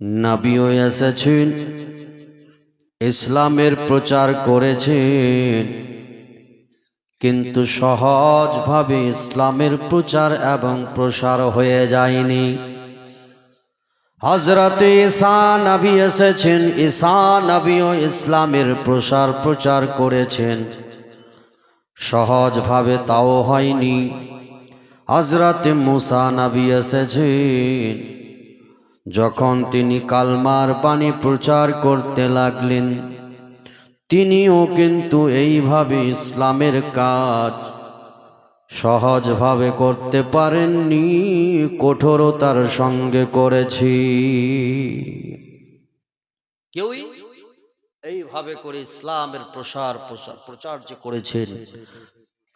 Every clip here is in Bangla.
নাবিও এসেছেন, ইসলামের প্রচার করেছেন। কিন্তু সহজভাবে ইসলামের প্রচার এবং প্রসার হয়ে যায়নি। হজরতে ঈসা নবী এসেছেন, ঈসা নবীও ইসলামের প্রসার প্রচার করেছেন। সহজভাবে তাও হয়নি। হজরতে মুসা নবী এসেছেন যখন তিনি কালমার বাণী প্রচার করতে লাগলেন, তিনিও কিন্তু এইভাবে ইসলামের কাজ সহজভাবে করতে পারেননি, কঠোরতার সঙ্গে করেছি। কেউই এইভাবে করে ইসলামের প্রসার প্রসার প্রচার যে করেছেন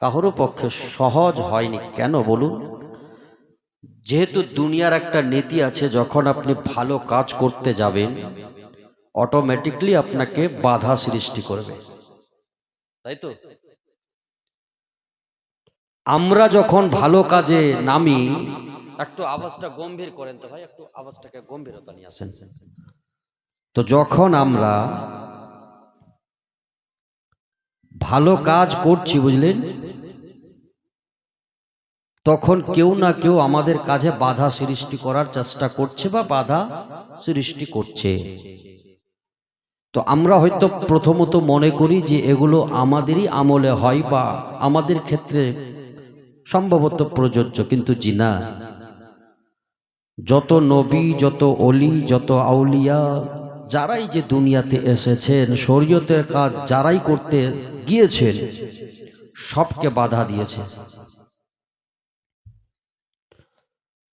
কারোর পক্ষে সহজ হয়নি। কেন বলুন? যেহেতু দুনিয়ার একটা নীতি আছে, যখন আপনি ভালো কাজ করতে যাবেন অটোমেটিকলি আপনাকে বাধা সৃষ্টি করবে। তাই তো? আমরা যখন ভালো কাজে নামি, একটু আওয়াজটা গম্ভীর করেন তো ভাই, একটু আওয়াজটাকে গম্ভীরতা নিয়ে আসেন। তো যখন আমরা ভালো কাজ করছি, বুঝলেন? তখন কেউ না কেউ আমাদের কাজে বাধা সৃষ্টি করার চেষ্টা করছে বা বাধা সৃষ্টি করছে। তো আমরা হয়তো প্রথমত মনে করি যে এগুলো আমাদেরই আমলে হয় বা আমাদের ক্ষেত্রে সম্ভবত প্রযোজ্য, কিন্তু জিনা যত নবী, যত অলি, যত আউলিয়া, যারাই যে দুনিয়াতে এসেছেন, শরীয়তের কাজ যারাই করতে গিয়েছেন, সবকে বাধা দিয়েছে।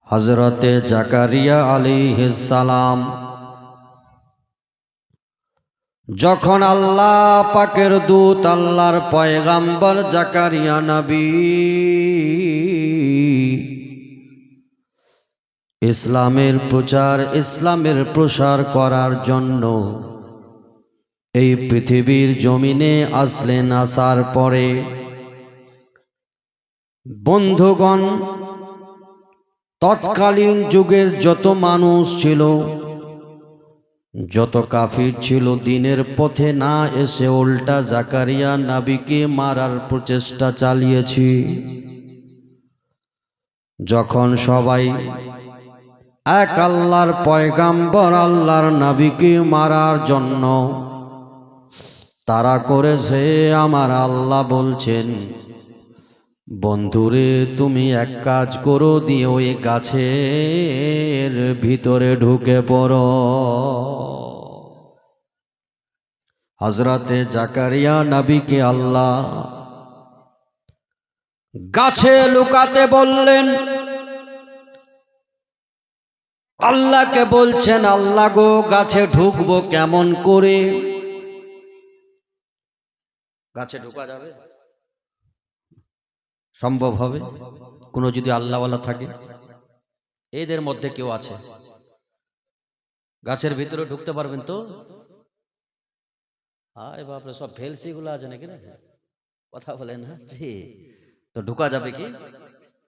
হজরতে জাকারিয়া আলী সালাম। যখন আল্লাহ পাকের দূত, আল্লাহর পয়গাম্বর জাকারিয়া নবী ইসলামের প্রচার, ইসলামের প্রসার করার জন্য এই পৃথিবীর জমিনে আসলেন, আসার পরে বন্ধুগণ তৎকালীন যুগের যত মানুষ ছিল, যত কাফির ছিল, দিনের পথে না এসে উল্টা জাকারিয়া নাবিকে মারার প্রচেষ্টা চালিয়েছি। যখন সবাই এক আল্লাহর পয়গাম্বর আল্লাহর নাবিকে মারার জন্য তারা করেছে, আমার আল্লাহ বলছেন বন্ধুরে, তুমি এক কাজ করো দিয়ে ওই গাছের ভিতরে ঢুকে পড়ো। হজরতে জাকারিয়া নবীকে আল্লাহ গাছে লুকাতে বললেন, আল্লাহকে বলছেন, আল্লাহ গো, গাছে ঢুকবো কেমন করে? গাছে ঢুকা যাবে? সম্ভব হবে? কোনো যদি আল্লাহওয়ালা থাকে? এদের মধ্যে কেউ আছে। গাছের ভিতরে ঢুকতে পারবেন তো? হায় বাপরে, সব ভেলসিগুলো আছে নাকি না কথা বলেন হ্যাঁ জি। তো ঢুকা যাবে কি?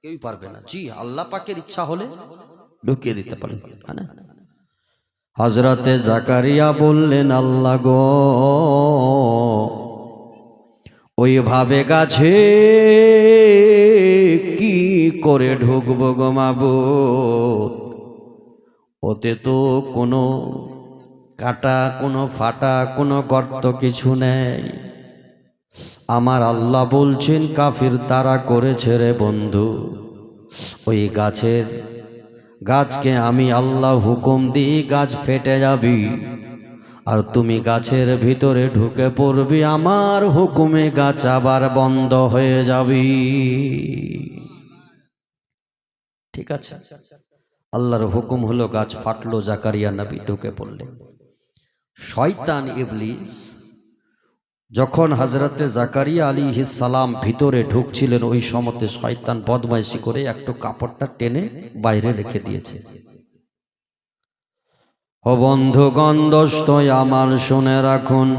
কেউই পারবে না। জি, আল্লাহ পাকের ইচ্ছা হলে ঢুকিয়ে দিতে পারেন। হ্যাঁ না? হজরতে জাকারিয়া বললেন, আল্লাহ গো ওইভাবে গাছে কি করে ঢুকবো গমাবো ওতে তো কোনো কাটা, কোনো ফাটা, কোনো গর্ত কিছু নেই। আমার আল্লাহ বলছেন, কাফির তারা করেছে রে বন্ধু। ওই গাছের, গাছকে আমি আল্লাহ হুকুম দিই, গাছ ফেটে যাবি। আর তুমি গাছের ভিতরে ঢুকে পড়বি, আমার হুকুমে গাছ আবার বন্ধ হয়ে যাবি। ঠিক আছে। আল্লাহর হুকুম হলো গাছ ফাটলো, জাকারিয়া নবী ঢুকে পড়লেন। শয়তান ইবলিস যখন হজরতে জাকারিয়া আলী সালাম ভিতরে ঢুকছিলেন, ওই সমতে শয়তান বদমাইশি করে একটু কাপড়টা টেনে বাইরে রেখে দিয়েছে। ও বন্ধু গন্ধস্ত আমার শুনে রাখুন।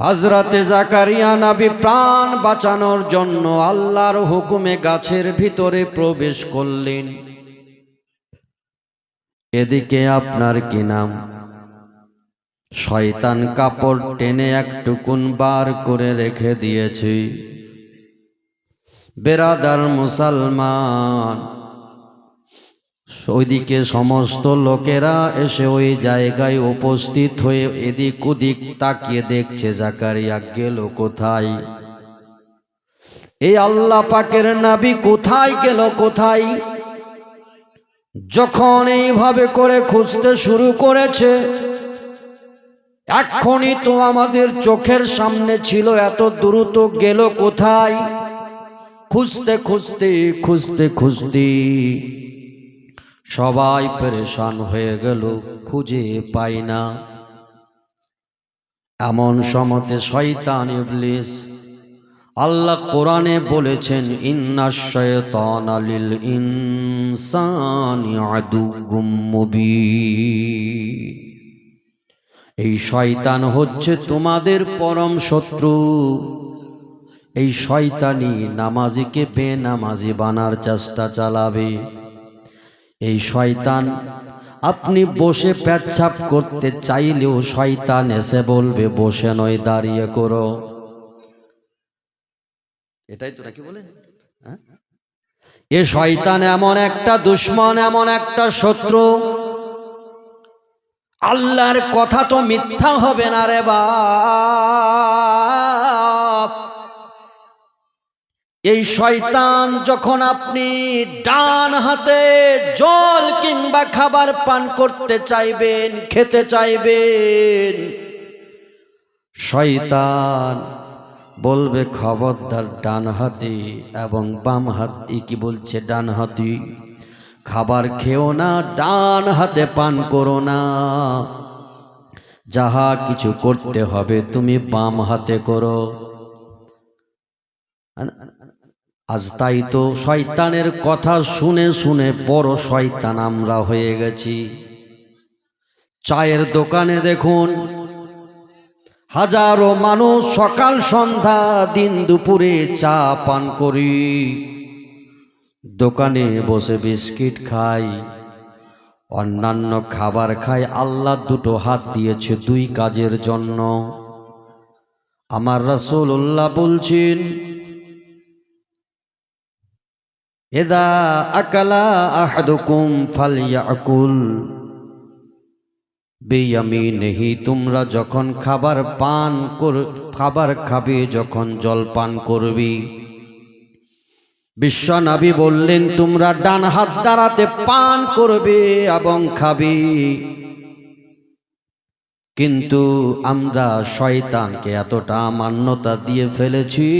হজরতে জাকারিয়া নাবি প্রাণ বাঁচানোর জন্য আল্লাহর হুকুমে গাছের ভিতরে প্রবেশ করলেন। এদিকে আপনার কি নাম? শয়তান কাপড় টেনে একটুকুন বার করে রেখে দিয়েছি। বেরাদার মুসলমান ওইদিকে সমস্ত লোকেরা এসে ওই জায়গায় উপস্থিত হয়ে এদিক ওদিক তাকিয়ে দেখছে, জাকারিয়া গেল কোথায়? এই আল্লাহ পাকের নাবি কোথায় গেল কোথায়? যখন এইভাবে করে খুঁজতে শুরু করেছে, এক্ষুনি তো আমাদের চোখের সামনে ছিল এত দ্রুত গেল কোথায়? খুঁজতে খুঁজতে খুঁজতে খুঁজতে সবাই পরেশান হয়ে গেল, খুঁজে পাই না। এমন সমতে শয়তান ইবলিস আল্লাহ কোরআনে বলেছেন, ইন্না শয়তান আলিল ইনসানি আদুগুম মুবিন। এই শয়তান হচ্ছে তোমাদের পরম শত্রু। এই শয়তানি নামাজিকে বেনামাজি বানার চেষ্টা চালাবে। এই শয়তান, আপনি বসে পেচ্ছাপ করতে চাইলেও শয়তান এসে বলবে, বসে নয়, দাঁড়িয়ে করো। এটাই তো নাকি বলে? হ্যাঁ? এ শয়তান এমন একটা দুশ্মন, এমন একটা শত্রু। আল্লাহর কথা তো মিথ্যা হবে না রে বাপ এই শয়তান যখন আপনি ডান হাতে জল কিংবা খাবার পান করতে চাইবেন, খেতে চাইবেন, শয়তান বলবে, খবরদার ডান হাতে এবং বাম হাত। কি বলছে ডান হাতি? খাবার খেও না, ডান হাতে পান করো না। যাহা কিছু করতে হবে তুমি বাম হাতে করো। আজ তাই তো শয়তানের কথা শুনে শুনে বড় শয়তান আমরা হয়ে গেছি। চায়ের দোকানে দেখুন, হাজারো মানুষ সকাল সন্ধ্যা দিন দুপুরে চা পান করি। দোকানে বসে বিস্কিট খাই, অন্যান্য খাবার খাই, আল্লাহ দুটো হাত দিয়েছে দুই কাজের জন্য। আমার রসুল্লাহ বলছেন এদা আকালা আহাদুকুম ফালিয়াকুল বেয়ামি নেহি তোমরা যখন খাবার পান কর খাবার খাবে, যখন জল পান করবি। বিশ্বনবী বললেন, তোমরা ডান হাত দ্বারাতে পান করবে এবং খাবে। কিন্তু আমরা শয়তানকে এতটা মান্যতা দিয়ে ফেলেছি।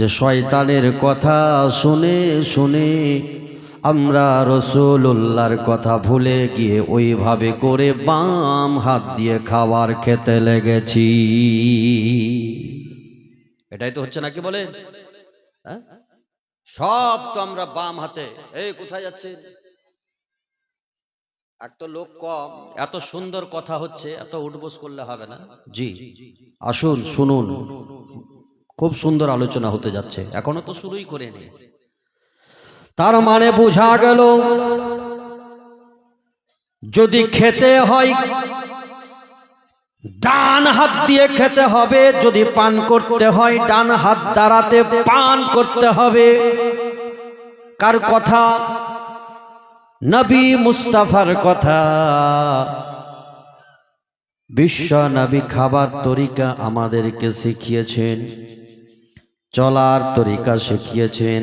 যে শয়তানের কথা শুনে শুনে আমরা রসুল্লাহর কথা ভুলে গিয়ে ওইভাবে করে বাম হাত দিয়ে খাবার খেতে লেগেছি। এটাই তো হচ্ছে নাকি বলে হ্যাঁ? সব তো আমরা বাম হাতে। এই, কোথায় যাচ্ছে? এক তো লোক কম, এত সুন্দর কথা হচ্ছে, এত উঠবোস করলে হবে না। জি, আসুন, শুনুন। খুব সুন্দর আলোচনা হতে যাচ্ছে। এখনও তো শুরুই করে নি তার মানে বোঝা গেল, যদি খেতে হয়, ডান হাত দিয়ে খেতে হবে, যদি পান করতে হয়, ডান হাত দ্বারাতে পান করতে হবে। কার কথা? নবী মুস্তাফার কথা। বিশ্ব নবী খাবার তরিকা আমাদেরকে শিখিয়েছেন। চলার তরিকা শিখিয়েছেন,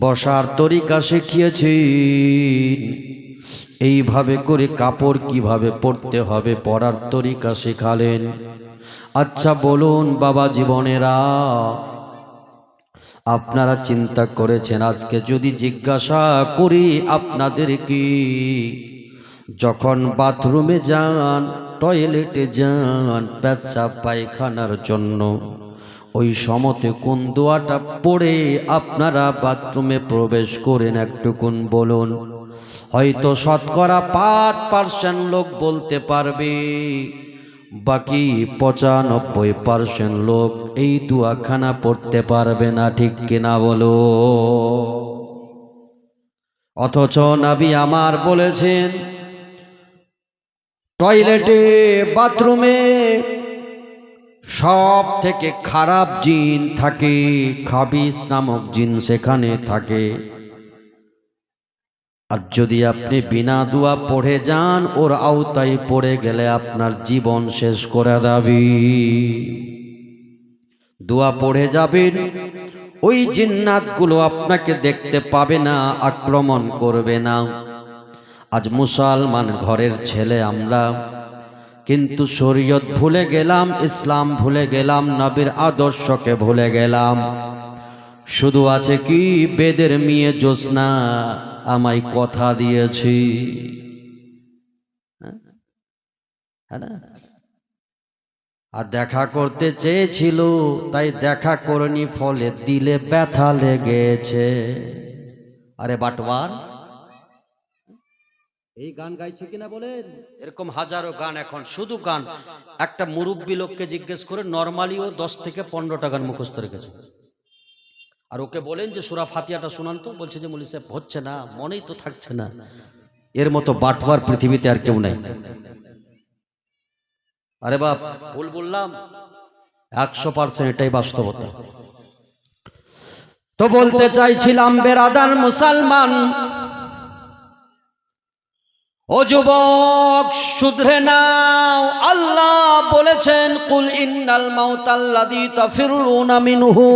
বসার তরিকা শিখিয়েছেন। এইভাবে করে কাপড় কীভাবে পরতে হবে পরার তরিকা শেখালেন। আচ্ছা বলুন বাবা জীবনেরা, আপনারা চিন্তা করেছেন আজকে যদি জিজ্ঞাসা করি আপনাদেরকে, যখন বাথরুমে যান, টয়লেটে যান, পেচ্ছাপ পায়খানার জন্য ওই সমতে কোন দোয়াটা পড়ে আপনারা বাথরুমে প্রবেশ করেন একটুকুন বলুন। হয়তো শতকরা পাঁচ পার্সেন্ট লোক বলতে পারবে, বাকি পঁচানব্বই পার্সেন্ট লোক এই দুয়াখানা পড়তে পারবে না, ঠিক কিনা বলো? অথচ নাবি আমার বলেছেন, টয়লেটে, বাথরুমে সব থেকে খারাপ জিন থাকে, খাবিস নামক জিন সেখানে থাকে। আর যদি আপনি বিনা দুয়া পড়ে যান, ওর আওতায় পড়ে গেলে আপনার জীবন শেষ করে দাবি। দোয়া পড়ে যাবেন, ওই জিন্নাতগুলো আপনাকে দেখতে পাবে না, আক্রমণ করবে না। আজ মুসলমান ঘরের ছেলে আমরা কিন্তু শরীয়ত ভুলে গেলাম, ইসলাম ভুলে গেলাম, নবীর আদর্শকে ভুলে গেলাম। শুধু আছে কি, বেদের মেয়ে জোসনা আমায় কথা দিয়েছি। হ্যাঁ আর দেখা করতে চেয়েছিল, তাই দেখা করনি, ফলে দিলে ব্যথা লেগেছে। আরে বাটওয়ার এই গান গাইছে কিনা বলেন? এরকম হাজারো গান এখন, শুধু গান। একটা মুরব্বী লোককে জিজ্ঞেস করে নর্মালি ও দশ থেকে পনেরোটা গান মুখস্থ রেখেছে। আর ওকে বলেন যে, সুরা ফাতিয়াটা শুনান তো, বলছে যে মলি সাহেব, হচ্ছে না, মনেই তো থাকছে না। এর মতো বাটওয়ার পৃথিবীতে আর কেউ নাই। আরে বাপ, ভুল বললাম। একশো পার্সেন্ট এটাই বাস্তবতা। তো বলতে চাইছিলাম, বেরাদার মুসলমান ও যুবক, শুধরে নাও। আল্লাহ বলেছেন, কুল ইন্নাল মাউতাল্লাযী তাফিরুনা মিনহু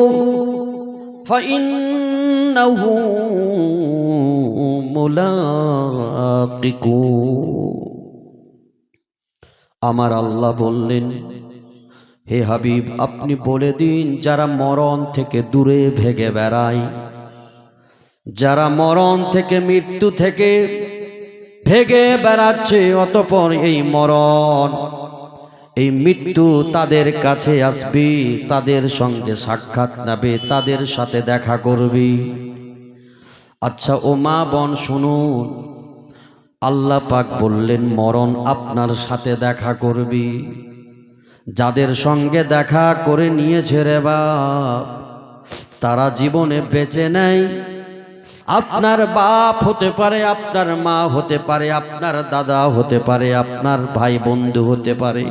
ফাইন্নাহু মুলাকিকু আমার আল্লাহ বললেন, হে হাবিব, আপনি বলে দিন, যারা মরণ থেকে দূরে ভেগে বেড়ায়, যারা মরণ থেকে মৃত্যু থেকে ভেগে বেড়াচ্ছে অতপর এই মরণ। এই মৃত্যু তাদের কাছে আসবি, তাদের সঙ্গে সাক্ষাৎ নেবে, তাদের সাথে দেখা করবি। আচ্ছা ও মা বোন, শুনুন। আল্লাহ পাক বললেন, মরণ আপনার সাথে দেখা করবি। যাদের সঙ্গে দেখা করে নিয়েছে রে বাপ, তারা জীবনে বেঁচে নেয় আপনার বাপ হতে পারে, আপনার মা হতে পারে, আপনার দাদা হতে পারে, আপনার ভাই বন্ধু হতে পারে।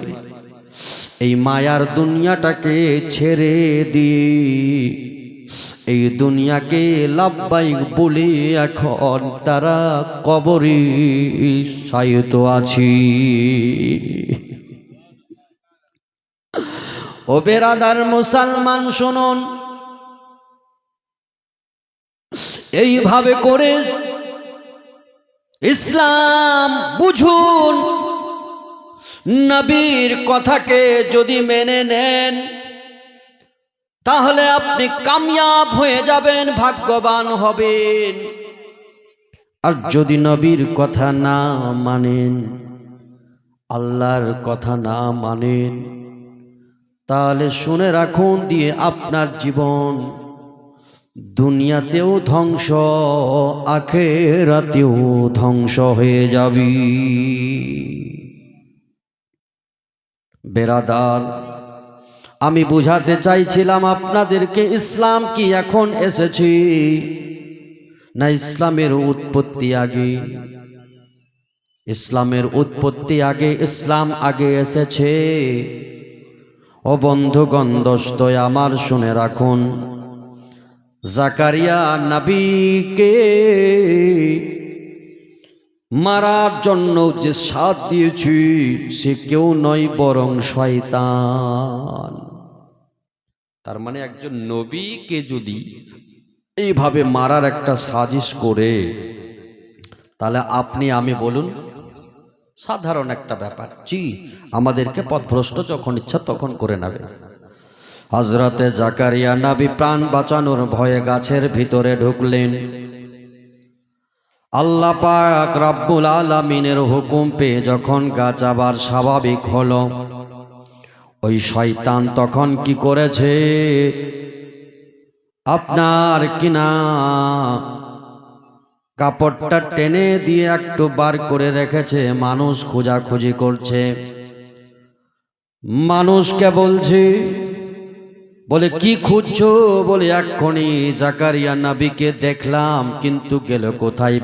এই মায়ার দুনিয়াটাকে ছেড়ে দিয়ে এই দুনিয়াকে লাভবাইক বলে এখন তারা কবরে সায়িত আছি। ও বেরাদার মুসলমান, শুনুন। এইভাবে করে ইসলাম বুঝুন। নবীর কথাকে যদি মেনে নেন, তাহলে আপনি কামিয়াব হয়ে যাবেন, ভাগ্যবান হবেন। আর যদি নবীর কথা না মানেন, আল্লাহর কথা না মানেন, তাহলে শুনে রাখুন দিয়ে আপনার জীবন দুনিয়াতেও ধ্বংস, আখেরাতেও ধ্বংস হয়ে যাবি। বেরাদার, আমি বুঝাতে চাইছিলাম আপনাদেরকে ইসলাম কি এখন এসেছি? না ইসলামের উৎপত্তি আগে? ইসলামের উৎপত্তি আগে, ইসলাম আগে এসেছে। ও বন্ধুগণ, দোস্ত, আমার শুনে রাখুন জাকারিয়া নাবিকে মারার জন্য যে সাথ দিয়েছি, সে কেউ নয় বরং শয়তান। তার মানে একজন নবীকে যদি এইভাবে মারার একটা সাজিশ করে, তাহলে আপনি, আমি বলুন, সাধারণ একটা ব্যাপার। জি, আমাদেরকে পথভ্রষ্ট যখন ইচ্ছা তখন করে নেবে। হজরতে জাকারিয়া নাবি প্রাণ বাঁচানোর ভয়ে গাছের ভিতরে ঢুকলেন। আল্লাহ পাক রাব্বুল আলামিনের হুকুম পেয়ে যখন গাছ আবার স্বাভাবিক হলো, ওই শয়তান তখন কি করেছে? আপনার কিনা কাপড়টা টেনে দিয়ে একটু বার করে রেখেছে, মানুষ খোঁজাখুঁজি করছে। মানুষকে বলছে বলে কি খুঁজছো? বলে এক্ষণি জাকারিয়া নাবিকে দেখলাম কিন্তু গেল কোথায়?